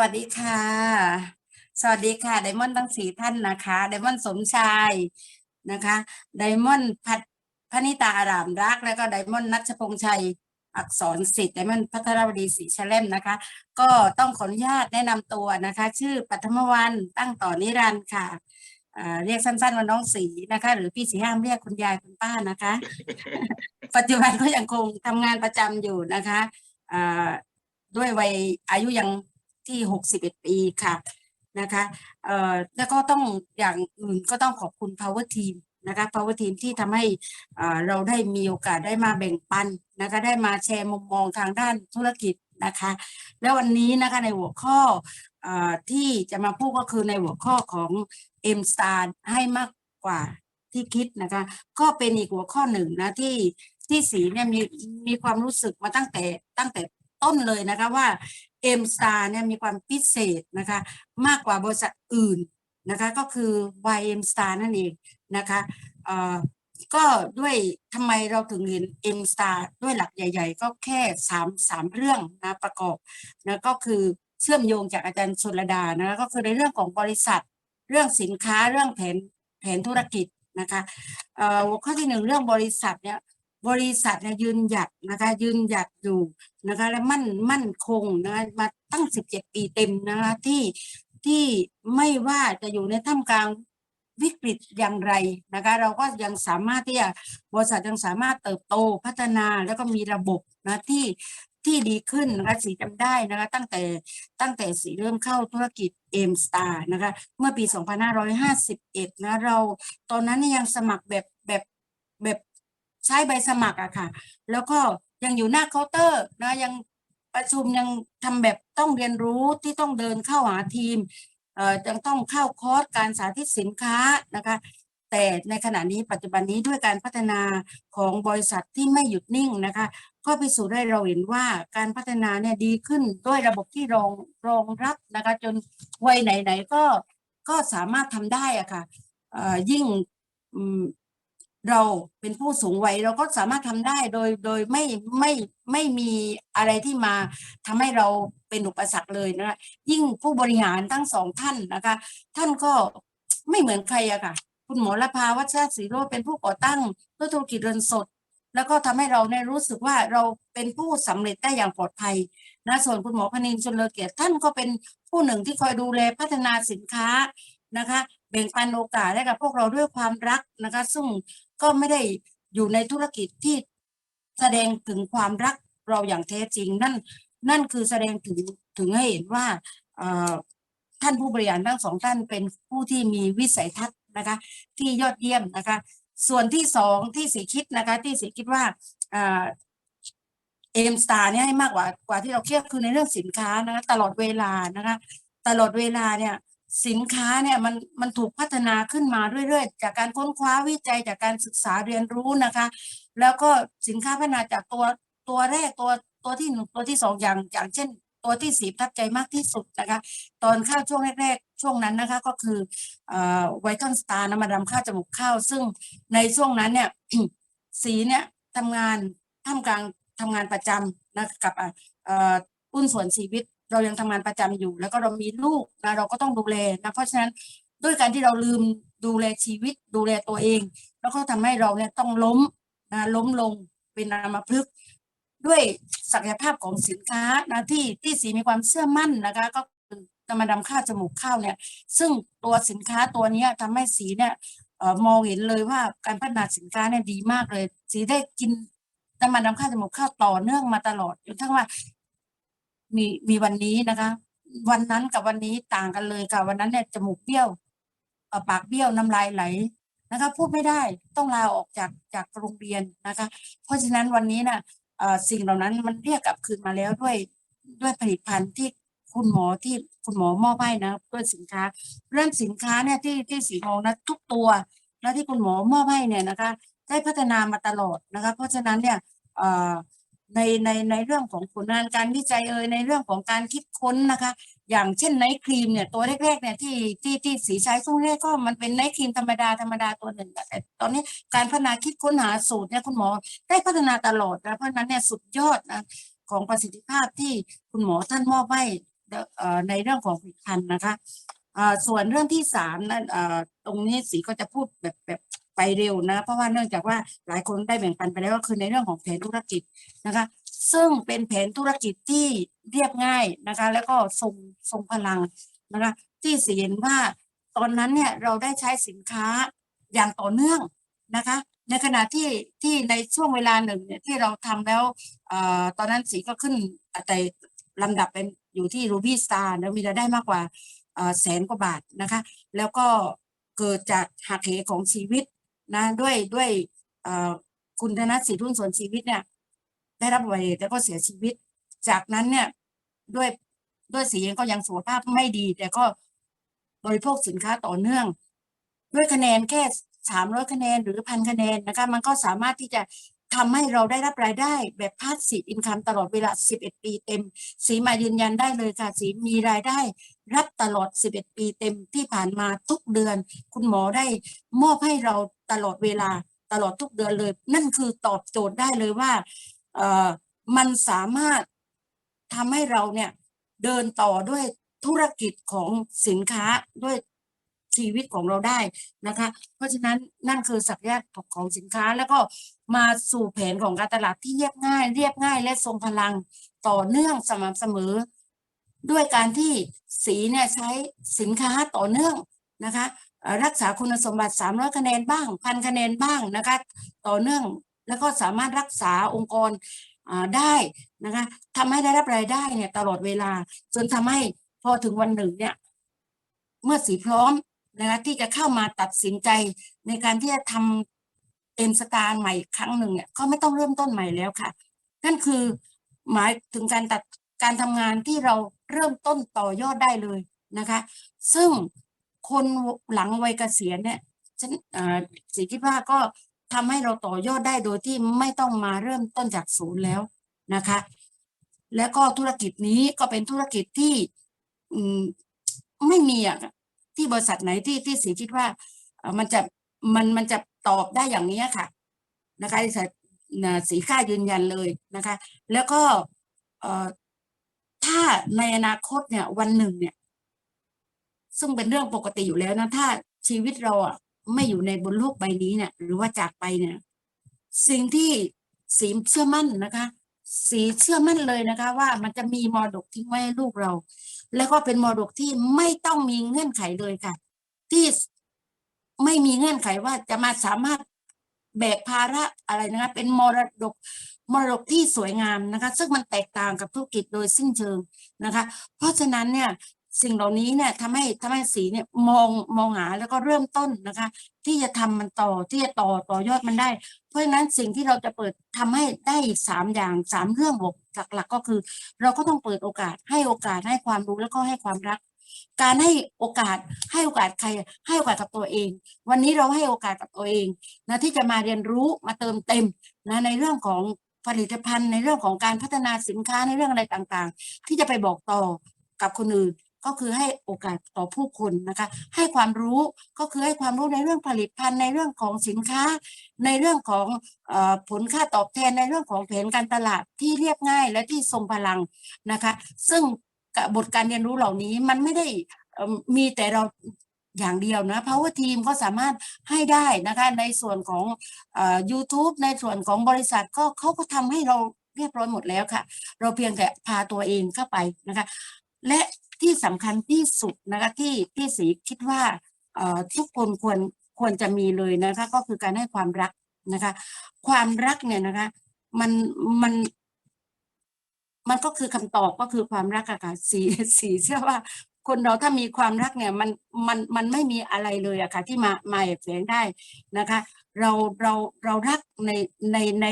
วัสดีค่ะ สวัสดีค่ะไดมอนด์ทั้งสี่ท่านนะคะไดมอนด์สมชายนะคะไดมอนด์พัฒพนิตาอารามรัก แล้วก็ไดมอนด์นัชพงษ์ชัยอักษรสิทธิ์ไดมอนด์พัทรวดีศรีชแลมนะคะ ก็ต้องขออนุญาตแนะนำตัวนะคะ ชื่อปัทมวันตั้งต่อนิรันดร์ค่ะเรียกสั้นๆว่าน้องสีนะคะ หรือพี่สีห้ามเรียกคุณยายคุณป้านะคะ ปัจจุบันก็ยังคงทำงานประจำอยู่นะคะด้วยวัยอายุยัง ที่หกสิบเอ็ดปีค่ะนะคะเอ่อแล้วก็ต้องอย่างอื่นก็ต้องขอบคุณ power team นะคะ power team ที่ทำให้เราได้มีโอกาสได้มาแบ่งปันนะคะได้มาแชร์มุมมองทางด้านธุรกิจนะคะ แล้ววันนี้นะคะในหัวข้ออที่จะมาพูดก็คือในหัวข้อของ M Star ให้มากกว่าที่คิดนะคะ ก็เป็นอีกหัวข้อหนึ่งนะที่ที่สีเนี่ยมีมีความรู้สึกมาตั้งแต่ตั้งแต่ ต้นเลยนะคะว่า M Star เนี่ยมีความพิเศษนะคะมากกว่าบริษัทอื่นนะคะก็คือ YM Star นั่นเองนะคะเอ่อก็ด้วยทำไมเราถึงเห็น M Star ด้วยหลักใหญ่ ๆ ก็แค่สามสามเรื่องนะประกอบนะก็คือเชื่อมโยงจากอาจารย์ชนระดานะก็คือในเรื่องของบริษัท เรื่องสินค้าเรื่องแผนแผนธุรกิจนะคะเอ่อหัวข้อที่หนึ่งเรื่องบริษัทเนี่ย บริษัทยืนหยัดนะคะยืนหยัดอยู่นะคะและมั่นมั่นคงนะคะมาตั้งสิบเจ็ดปีเต็มนะคะที่ที่ไม่ว่าจะอยู่ในท่ามกลางวิกฤตอย่างไรนะคะเราก็ยังสามารถที่จะบริษัทยังสามารถเติบโตพัฒนาแล้วก็มีระบบนะที่ที่ดีขึ้นนะคะสีจำได้นะคะตั้งแต่ตั้งแต่สีเริ่มเข้าธุรกิจเอ็มสตาร์นะคะเมื่อปี 2551นะเราตอนนั้นยังสมัครแบบแบบแบบ ใช้ใบสมัครอะค่ะ แล้วก็ยังอยู่หน้าเคาน์เตอร์นะยังประชุมยังทำแบบต้องเรียนรู้ที่ต้องเดินเข้าหาทีมเอ่อยังต้องเข้าคอร์สการสาธิตสินค้านะคะ แต่ในขณะนี้ปัจจุบันนี้ด้วยการพัฒนาของบริษัทที่ไม่หยุดนิ่งนะคะ ก็พิสูจน์ให้เราเห็นว่าการพัฒนาเนี่ยดีขึ้นด้วยระบบที่รองรองรับนะคะ จนวัยไหนๆก็ก็สามารถทำได้อะค่ะเอ่อยิ่ง เราเป็นผู้สูงวัยเราก็สามารถทำได้โดยโดยไม่ไม่ไม่มีอะไรที่มาทำให้เราเป็นอุปสรรคเลยนะยิ่งผู้บริหารทั้งสองท่านนะคะ ท่านก็ไม่เหมือนใครอะค่ะ คุณหมอละภาวัชรศรีโรจน์เป็นผู้ก่อตั้งธุรกิจเรือนสด แล้วก็ทำให้เราเนี่ยรู้สึกว่าเราเป็นผู้สำเร็จได้อย่างปลอดภัยนะส่วนคุณหมอพนินชนเลอเกียรติท่านก็เป็นผู้หนึ่งที่คอยดูแลพัฒนาสินค้านะคะแบ่งปันโอกาสให้กับพวกเราด้วยความรักนะคะ ซึ่ง ก็ไม่ได้อยู่ในธุรกิจที่แสดงถึงความรักเราอย่างแท้จริง นั่นนั่นคือแสดงถึงถึงให้เห็นว่าท่านผู้บริหารทั้งสองท่านเป็นผู้ที่มีวิสัยทัศน์นะคะ ที่ยอดเยี่ยมนะคะ ส่วนที่สองที่สีคิดนะคะ ที่สีคิดว่าเอ็มสตาร์เนี่ยให้มากกว่ากว่าที่เราเทียบคือในเรื่องสินค้านะคะตลอดเวลานะคะ ตลอดเวลาเนี่ย สินค้าเนี่ยมันมันถูกพัฒนาขึ้นมาเรื่อยๆ จากการค้นคว้าวิจัยจากการศึกษาเรียนรู้นะคะ แล้วก็สินค้าพัฒนาจากตัวตัวแรกตัวตัวที่หนึ่งตัวที่สองอย่างอย่างเช่น ตัวที่สีทับใจมากที่สุดนะคะ ตอนข้าวช่วงแรกๆ ช่วงนั้นนะคะก็คือไวท์ตันสตาร์น้ำมันดำข้าวจมูกข้าว ซึ่งในช่วงนั้นเนี่ยสีเนี่ยทำงานท่ามกลางทำงานประจำนะกับอ่อหุ้นส่วนชีวิต เรายังทำงานประจำอยู่ แล้วก็เรามีลูกนะเราก็ต้องดูแลนะเพราะฉะนั้นด้วยการที่เราลืมดูแลชีวิตดูแลตัวเอง แล้วก็ทำให้เราเนี่ยต้องล้มนะล้มลงเป็นอัมพฤกด้วยศักยภาพของสินค้านะที่ที่สีมีความเชื่อมั่นนะคะก็คือน้ำมันดำข้าวจมูกข้าวเนี่ย ซึ่งตัวสินค้าตัวนี้ยทำให้สีเนี่ยออมองเห็นเลยว่าการพัฒนาสินค้าเนี่ยดีมากเลย สีได้กินน้ำมันดำข้าวจมูกข้าวต่อเนื่องมาตลอดจนทั้งว่า มีมีวันนี้นะคะ วันนั้นกับวันนี้ต่างกันเลยค่ะ วันนั้นเนี่ยจมูกเบี้ยวปากเบี้ยวน้ำลายไหลนะคะ พูดไม่ได้ต้องลาออกจากจากโรงเรียนนะคะ เพราะฉะนั้นวันนี้น่ะเอ่อสิ่งเหล่านั้นมันเรียกกลับคืนมาแล้วด้วยด้วยผลิตภัณฑ์ที่คุณหมอที่คุณหมอมอบให้นะด้วยสินค้า เรื่องสินค้าเนี่ยที่ที่สีมองนะทุกตัวแล้วที่คุณหมอมอบให้เนี่ยนะคะ ได้พัฒนามาตลอดนะคะ เพราะฉะนั้นเนี่ยอ ในในในเรื่องของผลงานการวิจัยเอ่ยในเรื่องของการคิดค้นนะคะ อย่างเช่นไนท์ครีมเนี่ยตัวแรกๆเนี่ยที่ที่ที่สีใช้ช่วงแรกก็มันเป็นไนท์ครีมธรรมดาธรรมดาตัวหนึ่งแต่ตอนนี้การพัฒนาคิดค้นหาสูตรเนี่ยคุณหมอได้พัฒนาตลอดนะเพราะนั้นเนี่ยสุดยอดนะของประสิทธิภาพที่คุณหมอท่านมอบให้ในเรื่องของผลิตภัณฑ์นะคะอ่อส่วนเรื่องที่สามนั้นอ่อตรงนี้สีก็จะพูดแบบแบบ ไปเร็วนะ เพราะว่าเนื่องจากว่าหลายคนได้แบ่งปันไปแล้วก็คือในเรื่องของแผนธุรกิจนะคะ ซึ่งเป็นแผนธุรกิจที่เรียบง่ายนะคะ แล้วก็ทรงทรงพลังนะคะที่สีเห็นว่าตอนนั้นเนี่ยเราได้ใช้สินค้าอย่างต่อเนื่องนะคะ ในขณะที่ที่ในช่วงเวลาหนึ่งเนี่ยที่เราทำแล้วอตอนนั้นสีก็ขึ้นแต่ลำดับเป็นอยู่ที่ Ruby Star แล้วมีรายได้มากกว่าแสนกว่าบาทนะคะ แล้วก็เกิดจากหักเหของชีวิต นะด้วยด้วยคุณธนสิทธิ์รุ่นส่วนชีวิตเนี่ย ได้รับอุบัติเหตุแล้วก็เสียชีวิต จากนั้นเนี่ยด้วยด้วยสีเองก็ยังสุขภาพไม่ดี แต่ก็บริโภคสินค้าต่อเนื่อง ด้วยคะแนนแค่สามร้อยคะแนนหรือพันคะแนนนะคะ มันก็สามารถที่จะทำให้เราได้รับรายได้แบบพาสซีฟอินคัมตลอดเวลา 11 ปีเต็ม สีมายืนยันได้เลยค่ะ สีมีรายได้รับตลอด 11 ปีเต็มที่ผ่านมาทุกเดือน คุณหมอได้มอบให้เรา ตลอดเวลาตลอดทุกเดือนเลย นั่นคือตอบโจทย์ได้เลยว่าเออมันสามารถทำให้เราเนี่ยเดินต่อด้วยธุรกิจของสินค้าด้วยชีวิตของเราได้นะคะ เพราะฉะนั้นนั่นคือศักยภาพของสินค้าแล้วก็มาสู่แผนของการตลาดที่เรียบง่าย เรียบง่าย และทรงพลังต่อเนื่องสม่ำเสมอ ด้วยการที่สีเนี่ยใช้สินค้าต่อเนื่องนะคะ รักษาคุณสมบัติ 300 คะแนนบ้างพันคะแนนบ้างนะคะต่อเนื่องแล้วก็สามารถรักษาองค์กรได้นะคะทำให้ได้รับรายได้เนี่ยตลอดเวลา จนทำให้พอถึงวันหนึ่งเนี่ยเมื่อสีพร้อมนะคะที่จะเข้ามาตัดสินใจในการที่จะทำเอ็มสตาร์ใหม่อีกครั้งหนึ่งเนี่ยก็ไม่ต้องเริ่มต้นใหม่แล้วค่ะ นั่นคือหมายถึงการตัดการทำงานที่เราเริ่มต้นต่อยอดได้เลยนะคะ ซึ่ง คนหลังวัยเกษียณเนี่ยฉันอ่อสีคิดว่าก็ทำให้เราต่อยอดได้โดยที่ไม่ต้องมาเริ่มต้นจากศูนย์แล้วนะคะ แล้วก็ธุรกิจนี้ก็เป็นธุรกิจที่อืมไม่มีอะที่บริษัทไหนที่ที่สีคิดว่ามันจะมันมันจะตอบได้อย่างนี้ค่ะ นะคะที่น่ะสีค่ายืนยันเลยนะคะ แล้วก็เอ่อถ้าในอนาคตเนี่ยวันหนึ่งเนี่ย ซึ่งเป็นเรื่องปกติอยู่แล้วนะ ถ้าชีวิตเราอะไม่อยู่ในบนโลกใบนี้เนี่ยหรือว่าจากไปเนี่ย สิ่งที่สีเชื่อมั่นนะคะ สีเชื่อมั่นเลยนะคะ ว่ามันจะมีมรดกทิ้งไว้ให้ลูกเรา แล้วก็เป็นมรดกที่ไม่ต้องมีเงื่อนไขเลยค่ะ ที่ไม่มีเงื่อนไขว่าจะมาสามารถแบกภาระอะไรนะคะ เป็นมรดกมรดกที่สวยงามนะคะ ซึ่งมันแตกต่างกับธุรกิจโดยสิ้นเชิงนะคะ เพราะฉะนั้นเนี่ย สิ่งเหล่านี้เนี่ยทำให้ทำให้สีเนี่ยมองมองหาแล้วก็เริ่มต้นนะคะ ที่จะทำมันต่อที่จะต่อต่อยอดมันได้ เพราะฉะนั้นสิ่งที่เราจะเปิดทำให้ได้อีกสามอย่างสามเรื่องบวกหลักๆก็คือ เราก็ต้องเปิดโอกาสให้โอกาสให้ความรู้แล้วก็ให้ความรักการให้โอกาสให้โอกาสใครให้โอกาสกับตัวเอง วันนี้เราให้โอกาสกับตัวเองนะที่จะมาเรียนรู้มาเติมเต็มนะในเรื่องของผลิตภัณฑ์ ในเรื่องของการพัฒนาสินค้าในเรื่องอะไรต่างๆ ที่จะไปบอกต่อกับคนอื่น ก็คือให้โอกาสต่อผู้คนนะคะ ให้ความรู้ก็คือให้ความรู้ในเรื่องผลิตภัณฑ์ในเรื่องของสินค้า ในเรื่องของอผลค่าตอบแทนในเรื่องของแผนการตลาดที่เรียบง่ายและที่ทรงพลังนะคะ ซึ่งบทการเรียนรู้เหล่านี้มันไม่ได้มีแต่เราอย่างเดียวนะ Power Team ก็สามารถให้ได้นะคะในส่วนของอ YouTube ในส่วนของบริษัทก็เขาก็ทำให้เราเรียบร้อยหมดแล้วค่ะ เราเพียงแต่พาตัวเองเข้าไปนะคะ และ ที่สำคัญที่สุดนะคะที่ที่สีคิดว่าทุกคนควรควรจะมีเลยนะคะ ก็คือการให้ความรักนะคะ ความรักเนี่ยนะคะ มันมัน มันก็คือคำตอบก็คือความรักอะค่ะสีสีเชื่อว่า คนเราถ้ามีความรักเนี่ยมันมันมันไม่มีอะไรเลยอะค่ะ ที่มามาแอบแฝงได้นะคะ เราเราเรารักในในใน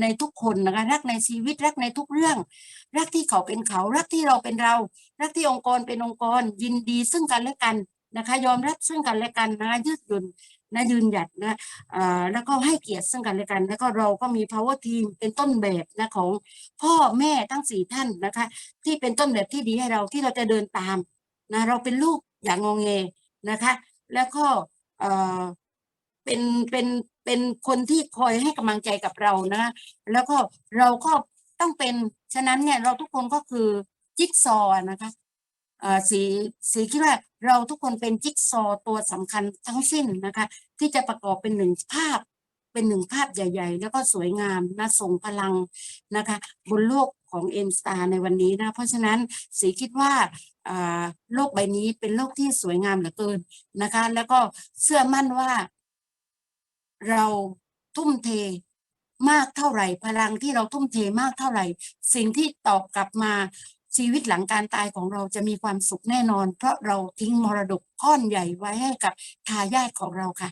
ในทุกคนนะคะรักในชีวิตรักในทุกเรื่อง รักที่เขาเป็นเขารักที่เราเป็นเรา รักที่องค์กรเป็นองค์กร ยินดีซึ่งกันและกันนะคะ ยอมรับซึ่งกันและกันนะยืดหยุ่นนะยืนหยัดนะอ่แล้วก็ให้เกียรติซึ่งกันและกัน แล้วก็เราก็มี power team เป็นต้นแบบนะของพ่อแม่ทั้งสี่ท่านนะคะ ที่เป็นต้นแบบที่ดีให้เราที่เราจะเดินตาม นะเราเป็นลูกอย่างงงเงนะคะ แล้วก็เออเป็นเป็นเป็นคนที่คอยให้กำลังใจกับเรานะแล้วก็เราก็ต้องเป็นฉะนั้นเนี่ยเราทุกคนก็คือจิ๊กซอว์นะคะเออสีสีคิดว่าเราทุกคนเป็นจิ๊กซอว์ตัวสำคัญทั้งสิ้นนะคะ ที่จะประกอบเป็นหนึ่งภาพ เป็นหนึ่งภาพใหญ่ ๆ แล้วก็สวยงามนะส่งพลังนะคะ บนโลกของเอ็มสตาในวันนี้นะเพราะฉะนั้นสีคิดว่าโลกใบนี้เป็นโลกที่สวยงามเหลือเกินนะคะ แล้วก็เชื่อมั่นว่า เราทุ่มเทมากเท่าไหร่ พลังที่เราทุ่มเทมากเท่าไหร่ สิ่งที่ตอบกลับมาชีวิตหลังการตายของเราจะมีความสุขแน่นอน เพราะเราทิ้งมรดกก้อนใหญ่ไว้ให้กับทายาทของเราค่ะ